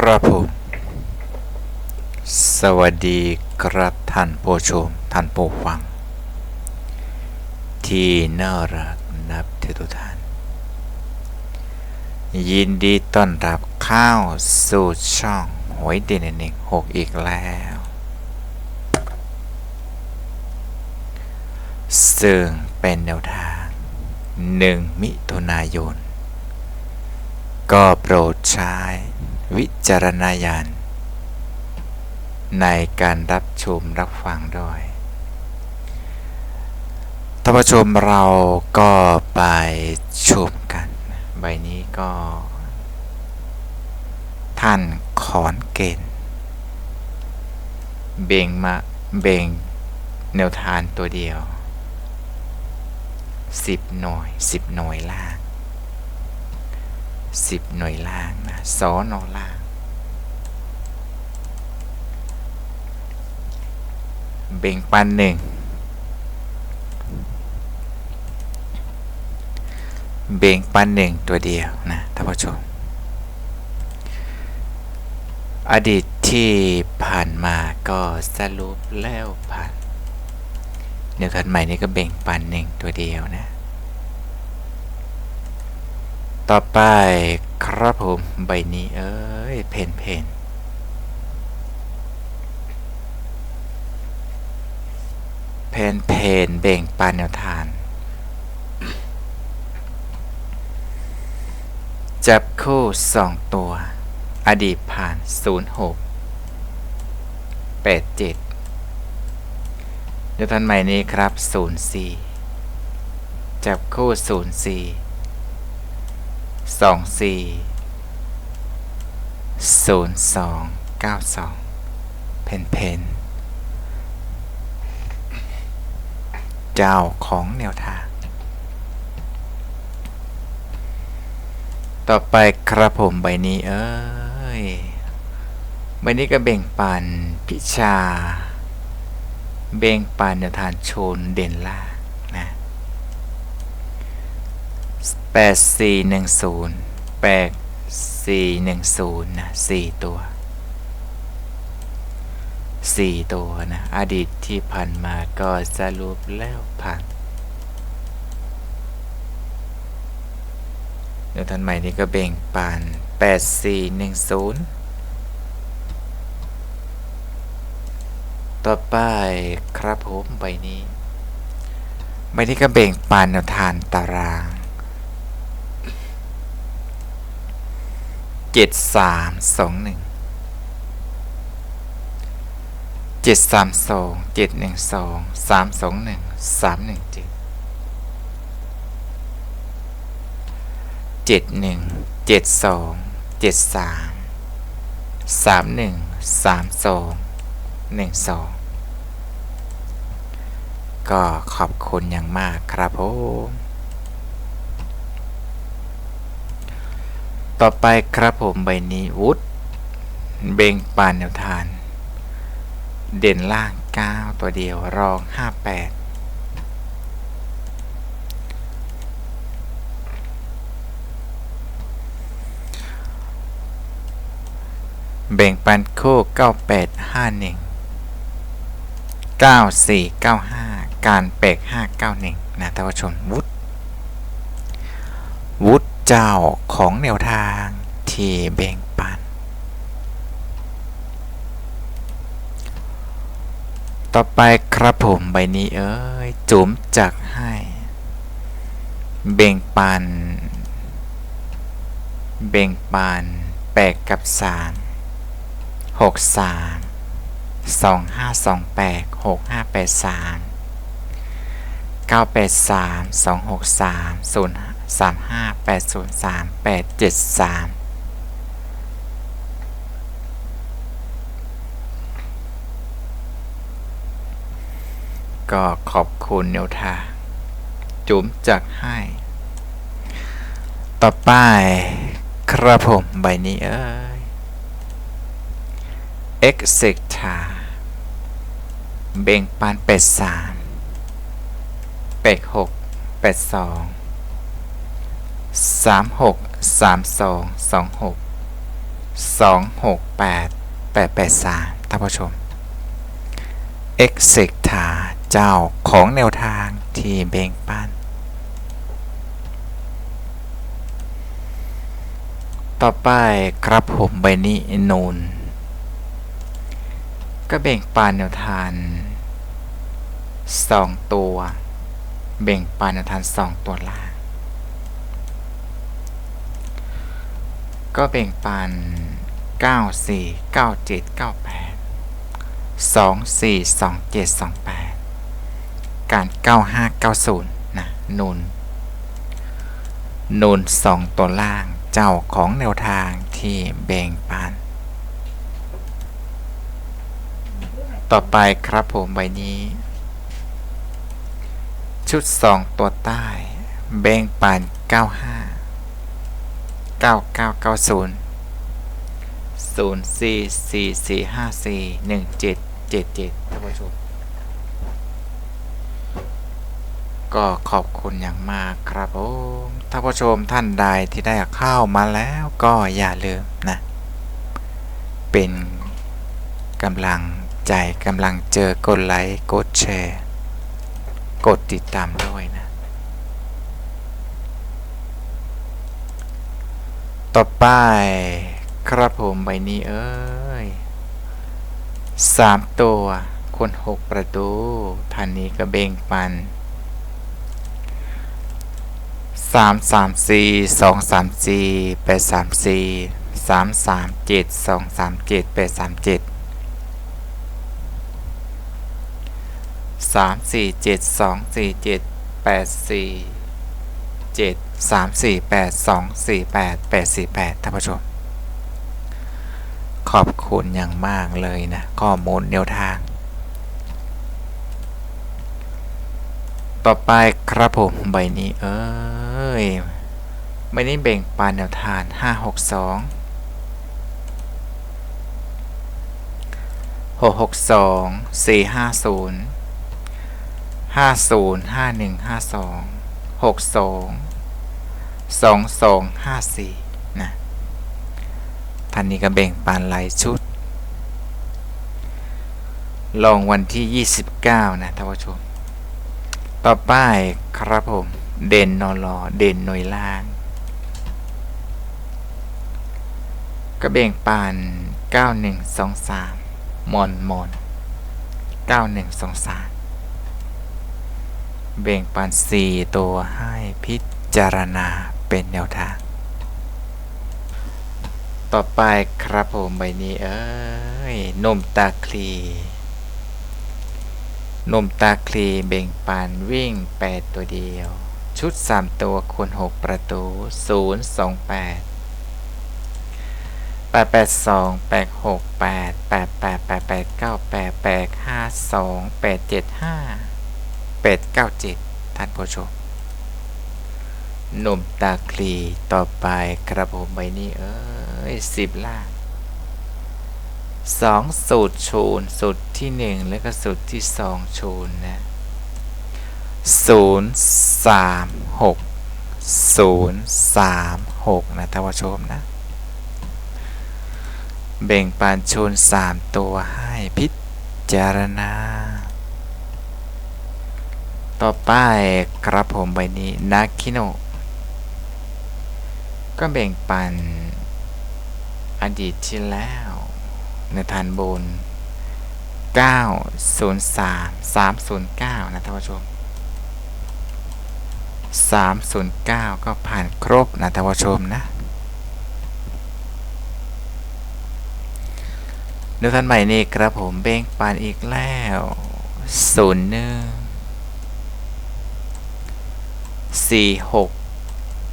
ครับผมสวัสดีครับท่านผู้ชมท่านผู้ฟัง ที่น่ารักนับถือทุกท่าน ยินดีต้อนรับเข้าสู่ช่องหวยเด่นหนึ่งหกอีกแล้ว ซึ่งเป็นแนวทางหนึ่งมิถุนายน ก็โปรดใช้ วิจารณญาณในการรับชมรับฟังด้วยท่านผู้ชมเราก็ไปชมกัน ใบนี้ก็ ท่านขอนเกณฑ์เบ่งมาเบ่งแนวทานตัวเดียว 10 หน่วย 10 หน่วยล่าง 10 หน่วยล่างนะสอนอล่าง เบ่งปันหนึ่งเบ่งปันหนึ่งตัวเดียวนะท่านผู้ชม อดีตที่ผ่านมาก็สรุปแล้วผ่านเดี๋ยวทันใหม่นี้ก็เบ่งปันหนึ่งตัวเดียวนะ ต่อไปครับผมใบนี้เอ้ยเพนเพนเพนเพนเบ่งปันแนวทาน จับคู่สองตัว อดีตผ่าน06 87เดี๋ยวทันใหม่นี้ครับ04จับคู่04ส องสี่ศูนย์สองเก้าสองเพนเพนเจ้าของแนวทาง ต่อไปครับผมใบนี้เอ้ย ใบนี้ก็เบ่งปันพิชา เบ่งปันแนวทางโชนเด่นล่า งนะแปดสี่หนึ่งศูนย์แปดสี่หนึ่งศูนย์นะสี่ตัวสี่ตัวนะอดีตที่ผ่านมาก็สรุปแล้วผ่านเดี๋ยวท่านใหม่นี้ก็เบ่งปานแปดสี่หนึ่งศูนย์ต่อไปครับผมใบนี้ใบนี้ก็เบ่งปานแนวทานตาราง เจ็ดสามสองหนึ่งเจ็ดสามสองเจ็ดหนึ่งสองสามสองหนึ่งสามหนึ่งเจ็ดเจ็ดหนึ่งเจ็ดสองเจ็ดสามสามหนึ่งสามสองหนึ่งสองก็ขอบคุณอย่างมากครับผม ต่อไปครับผมใบนี้วุฒเบงปานแนวทาน เด่นล่าง 9 ตัวเดียวรอง 58เบ่งปันโค้9851 9495 การเปก591 นะท่านผู้ชมวุฒวุฒ เจ้าของแนวทางที่เบ่งปัน ต่อไปครับผมใบนี้เอ้ยจุ๋มจักให้เบ่งปันเบ่งปันแปดกับสามหกสามสองห้าสองแปดหกห้าแปดสามเก้าแปดสามสองหกสามศูนย์ สามห้าแปดศูนย์สามแปดเจ็ดสามก็ขอบคุณแนวทางจุ๋มจักให้ ต่อไปครับผมใบนี้เอ้ย e x e c t a เบ่งปานเป็ด สามหกเป็ดสองสามหกสามสองสองหก2 6 8 8 8 3ท่านผู้ชม e x e c t a เจ้าของแนวทางที่เบ่งปันต่อไปครับผมใบนี้นูนก็เบ่งปานแนวทานสองตัว เบ่งปานแนวทานสองตัวล่าง ก็เบ่งปาน9 4 9 7 9 8 2 4 2 7 2 8 การ 95 90 นะนูนนูน2 ตัวล่างเจ้าของแนวทางที่แบ่งปัน ต่อไปครับผมใบนี้ ชุด 2 ตัวใต้ แบ่งปัน 95 9990 0 4 4 4 5 4 1 7 7 7ท่านผู้ชมก็ขอบคุณอย่างมากครับผมท่านผู้ชมท่านใดที่ได้เข้ามาแล้วก็อย่าลืมนะ เป็นกำลังใจกำลังเจอกดไลค์กดแชร์ กดติดตามด้วยนะ ต่อไป ครับผมใบนี้เอ้ยสามตัว คนหกประตูท่านนี้ก็เบ่งปันสามสามสี่สองสามสี่แปดสามสี่สามสามเจ็ดสองสามเจ็ดแปดสามเจ็ดสามสี่เจ็ดสองสี่เจ็ดแปดสี่เจ็ด สามสี่แปดสองสี่แปดแปดสี่แปดท่านผู้ชม ขอบคุณอย่างมากเลยนะ ข้อมูลแนวทาง ต่อไปครับผมใบนี้เอ้ยใบนี้เบ่งปานแนวทาน5 6 2 6 6 2 4 5 0 5 0 5 1 5 2 6 2 2 2 5 4นะท่านนี้ก็เบ่งปานหลายชุดลองวันที่ 29 นะท่านผู้ชม ต่อไปครับผม เด่นนอลอเด่นหน่วยล่างกระเบ่งปาน9123 มอนมอน9123เบ่งปาน4ตัวให้พิจารณา เป็นแนวทาง ต่อไปครับผมใบนี้เอ้ยนมตาคลีนมตาคลีเบ่งปานวิ่ง 8 ตัวเดียว ชุด 3 ตัวคูณ6ประตู 0 2 8 8 8 2 8 6 8 8 8 8 8 9 8 8 5 2 8 7 5 8 9 7 ท่านผู้ชม หนุ่มตาคลีต่อไปกระผมใบนี้เอ้ยสิบล่างสองสูตรชูนสูตรที่หนึ่งแล้วก็สูตรที่สองชูนนะศูนย์สามหกศูนย์สามหกนะท่านผู้ชมนะเบ่งปานชูนสามตัวให้พิจารณา ต่อไปกระผมใบนี้นาคิโน ก็แบ่งปัน อดีตที่แล้ว ในฐานบน 903 309 นะท่านผู้ชม 309 ก็ผ่านครบนะท่านผู้ชมนะในท่านใหม่นี้ครับผมเบ่งปันอีกแล้วศูนย์หนึ่งสี่หก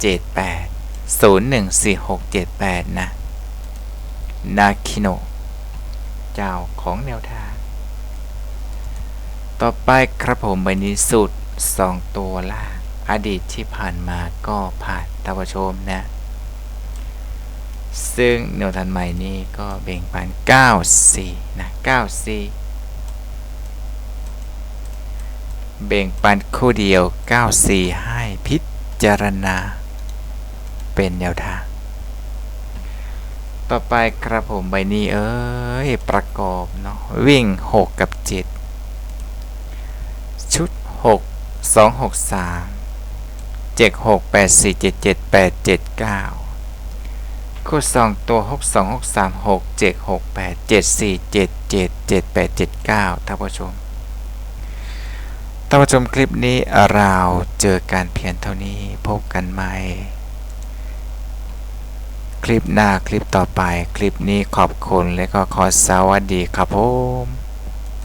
เจ็ดแปด ศูนย์หนึ่งสี่หกเจ็ดแปดนะ นาคิโน เจ้าของแนวทาง ต่อไปครับผมใบนี้สุดสองตัวล่าง อดีตที่ผ่านมาก็ผ่านท่านผู้ชมนะ ซึ่งแนวทางใหม่นี้ก็เบ่งปัน 94 นะ 94เบ่งปันคู่เดียว 94 ให้พิจารณา เป็นแนวทาง ต่อไปครับผมใบนี้เอ้ยประกอบเนาะวิ่ง 6 กับ 7 ชุด 6 2 6 3 7 6 8 4 7 7 8 7 9 คู่สองตัว 6 2 6 3 6 7 6 8 7 4 7 7 7 8 7 9ท่านผู้ชมท่านผู้ชมคลิปนี้เราเจอการเพียงเท่านี้พบกันใหม่ คลิปหน้าคลิปต่อไป คลิปนี้ขอบคุณและก็ขอสวัสดีครับผม